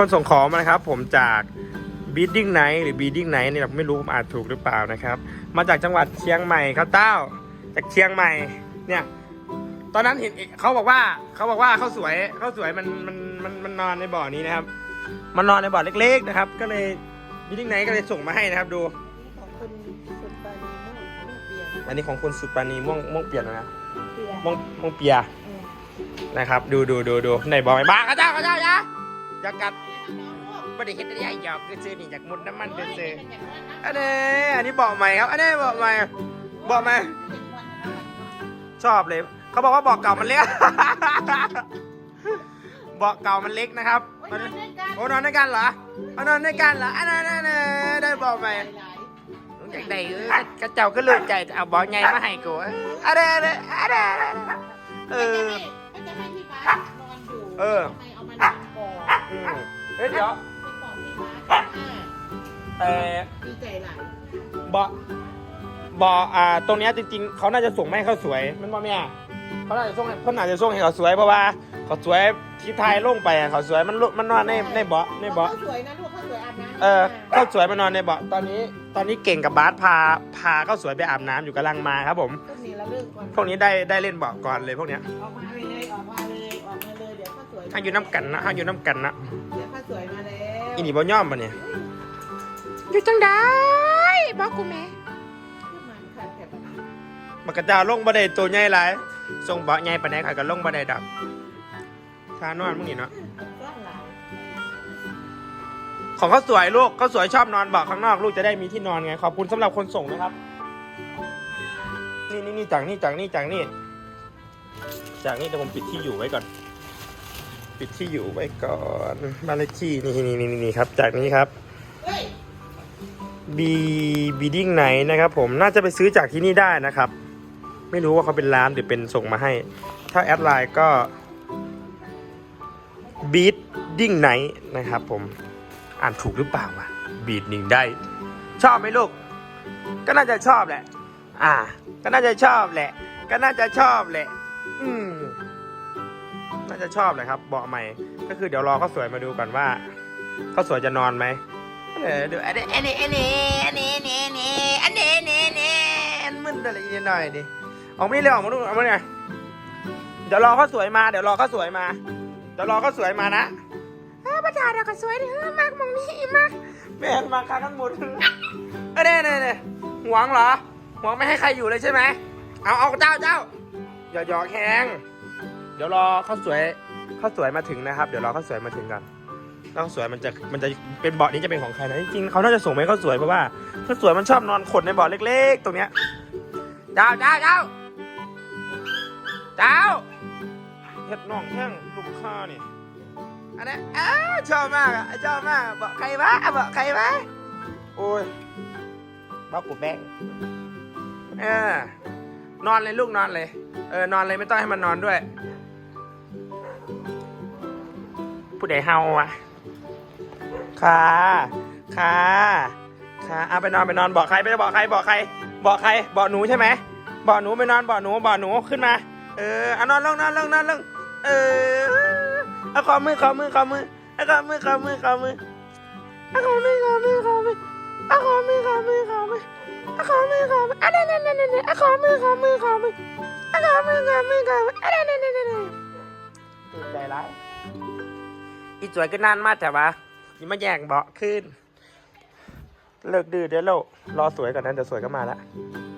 คนส่งของมานะครับผมจาก Beating Night หรือ Beating Night เนี่ยผมไม่รู้ผมอ่านถูกหรือเปล่านะครับ มาจากจังหวัดเชียงใหม่ครับเต้า จากเชียงใหม่เนี่ยตอนนั้นเห็นเขาบอกว่าเขาบอกว่าเขาสวยเขาสวยมันมันมันมันนอนในบ่อนี้นะครับ มันนอนในบ่อเล็ก ๆนะครับ ก็เลย Beating Night ก็เลยส่งมาให้นะครับดูของคุณสุดปานีม่วงม่วงเปียกอันนี้ของคุณสุปราณีม่วงม่วงเปลี่ยนนะเปียกม่วงม่วงเปียเออนะครับ ดูดูดูดูในบ่อไหมบ้าข้าเจ้าข้าเจ้าอย่าอย่ากัด ไม่ได้เห็นอะไรหยอกคือซื้อนี่จากมุดน้ำมันคือซื้ออันนี้อันนี้บ่อใหม่ครับ อันนี้บ่อใหม่บ่อใหม่ชอบเลย เขาบอกว่าบ่อเก่ามันเล็กบ่อเก่ามันเล็กนะครับโอ้ยนอนด้วยกันโอ้นอนด้วยกันเหรอเอานอนด้วยกันเหรออันนั้นอันนั้นได้บ่อใหม่หลายอยากได้เออกระเจ้าก็เลยใจเอาบ่อใหญ่มาให้กูอะไรอะไรอะไรเออๆมันจะให้พี่บ้าสนอนอยู่เออทำไมเอามานอนก่อนอืมเฮ้ยเดี๋ยว แต่ดีใจหลายเบาะเบาะอ่า ตรงเนี้ยจริง ๆ เขาน่าจะส่งมาให้เขาสวยมันว่าแม่เขาน่าจะส่งให้เขาน่าจะส่งให้เขาสวยเพราะว่าเขาสวยที่ไทยลงไปอะเขาสวยมันลุมันนอนในในเบาะในเบาะข้าวสวยนะลูกข้าวสวยอาบน้ำเออเขาสวยมานอนในเบาะตอนนี้ ตอนนี้เก่งกับบาสพาพาเขาสวยไปอาบน้ำอยู่กำลังมาครับผม พวกนี้เราเลิกก่อนพวกนี้ได้ได้เล่นเบาะก่อนเลยพวกเนี้ยออกมาเลยออกมาเลยออกมาเลยเดี๋ยวข้าวสวยห้าอยู่น้ำกันนะห้าอยู่น้ำกันนะ เดี๋ยวข้าวสวยมาแล้ว อีนี่บ่ย่อมปะเนี่ยอยู่จังได้บอกกูแม่ขึ้นมาค่ะแถบมันกระจาลงบันไดตัวใหญ่หลายส่งเบาะใหญ่ปานไหนค่ะก็ลงบันไดดับทานอนมึงนี่เนาะกว้างหลายของเขาสวยลูกเขาสวยชอบนอนเบาะข้างนอกลูกจะได้มีที่นอนไงขอบคุณสำหรับคนส่งนะครับ นี่นี่นี่จากนี่จากนี่จากนี่จากนี่เดี๋ยวผมปิดที่อยู่ไว้ก่อน ปิดที่อยู่ไว้ก่อนบ้านเลขที่นี่นี่นี่นี่ครับ จากนี้ครับบีบีดิ้งไหนนะครับผมน่าจะไปซื้อจากที่นี่ได้นะครับ ไม่รู้ว่าเขาเป็นร้านหรือเป็นส่งมาให้ ถ้าแอดไลน์ก็บีดิ้งไหนนะครับผมอ่านถูกหรือเปล่าวะบีดหนึ่งได้ ชอบไหมลูก ก็น่าจะชอบแหละ อ่า ก็น่าจะชอบแหละ ก็น่าจะชอบแหละ อืม น่าจะชอบเลยครับเบาะใหม่ ก็คือเดี๋ยวรอเขาสวยมาดูก่อนว่าเขาสวยจะนอนไหมเออดูอันนี้อันนี้อันนี้อันนี้อันนี้อันนี้อันนี้อันนี้อันนี้อันมึนอะไรนิดหน่อยดิออกมานี่เร็วออกมาดูออกมาเนี่ยเดี๋ยวรอเขาสวยมาเดี๋ยวรอเขาสวยมาเดี๋ยวรอเขาสวยมานะเออประจาเดี๋ยวก็สวยดิเออมากมองนี่มากแม่มาค้ากันหมดเออเนี่ยเนี่ยเนี่ยหวงเหรอหวงไม่ให้ใครอยู่เลยใช่ไหมเอาเอาเจ้าเจ้าอย่าหยอกแหง ดี๋ยวรอเขาวสวยเขาวสวยมาถึงนะครับ เดี๋ยวรอเขาวสวยมาถึงก่อนแล้วสวยมันจะมันจะเป็นเบาะนี้จะเป็นของใครนะจริงๆเขาน่าจะส่งมาให้เขาสวยเพราะว่าเขาวสวยมันชอบนอนขดในเบาะเล็ก ๆ ตรงเนี้ยเจ้าเจ้าเจ้าเจ้าเฮ็ดน้องแห้งลูกค้านี่อันนี้อ้าชอบมากอะชอบมากเบาะใครวะเบาะใครวะโอ้ยเบาะกูแบงเออนอนเลยลูกนอนเลย เออนอนเลยไม่ต้องให้มันนอนด้วย ผู้ใดเฮาวะค่ะค่ะค่ะเอาไปนอนไปนอนบอกใครไปบอกใครบอกใคร บอกใครบอกหนูใช่ไหมบอกหนูไปนอนบอกหนูบอกหนูขึ้นมา เออเอานอนลงนอนลงนอนลงเออเอาขอมือขอมือขอมือเอาขอมือขอมือขอมือเอาขอมือขอมือขอมือเอาขอมือขอมือขอมือเอาขอมือขอมืออะเนี่ยเนี่ยเนี่ยเนี่ยเอาขอมือขอมือขอมือเอาขอมือขอมือขอมืออะเนี่ยเนี่ยเนี่ยเนี่ยตื่นใจร้าย อีสวยก็นานมากแต่ว่านี่มาแย่งเบาะขึ้น เลิกดื้อเดี๋ยวเรารอสวยก่อนนั้นเดี๋ยวสวยก็มาละ